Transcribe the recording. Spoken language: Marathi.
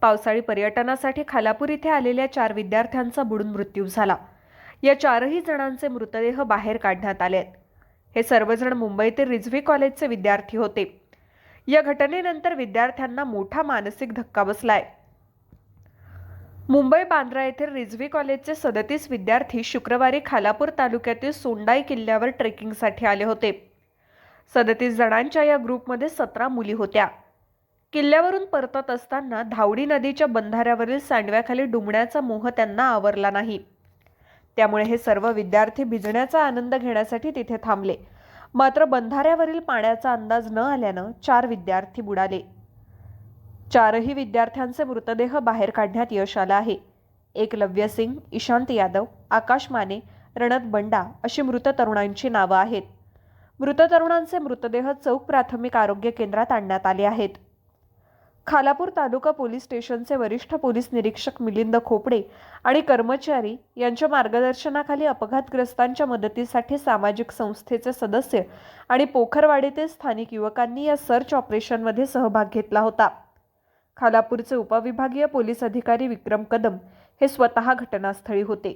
पावसाळी पर्यटनासाठी खालापूर इथे आलेल्या चार विद्यार्थ्यांचा बुडून मृत्यू झाला. या चारही जणांचे मृतदेह बाहेर काढण्यात आले आहेत. हे सर्वजण मुंबईतील रिझवी कॉलेजचे विद्यार्थी होते. या घटनेनंतर विद्यार्थ्यांना मोठा मानसिक धक्का बसलाय. मुंबई बांद्रा येथील रिझवी कॉलेजचे सदतीस विद्यार्थी शुक्रवारी खालापूर तालुक्यातील सोंडाई किल्ल्यावर ट्रेकिंगसाठी आले होते. सदतीस जणांच्या या ग्रुपमध्ये सतरा मुली होत्या. किल्ल्यावरून परतत असताना धावडी नदीच्या बंधाऱ्यावरील सांडव्याखाली डुंबण्याचा मोह त्यांना आवरला नाही. त्यामुळे हे सर्व विद्यार्थी भिजण्याचा आनंद घेण्यासाठी तिथे थांबले. मात्र बंधाऱ्यावरील पाण्याचा अंदाज न आल्यानं चार विद्यार्थी बुडाले. चारही विद्यार्थ्यांचे मृतदेह बाहेर काढण्यात यश आलं आहे. एकलव्य सिंग इशांत यादव आकाश माने रणत बंडा अशी मृत तरुणांची नावं आहेत. मृत तरुणांचे मृतदेह चौक प्राथमिक आरोग्य केंद्रात आणण्यात आले आहेत. खालापूर तालुका पोलीस स्टेशनचे वरिष्ठ पोलीस निरीक्षक मिलिंद खोपडे आणि कर्मचारी यांच्या मार्गदर्शनाखाली अपघातग्रस्तांच्या मदतीसाठी सामाजिक संस्थेचे सदस्य आणि पोखरवाडीतील स्थानिक युवकांनी या सर्च ऑपरेशनमध्ये सहभाग घेतला होता. खालापूरचे उपविभागीय पोलीस अधिकारी विक्रम कदम हे स्वतः घटनास्थळी होते.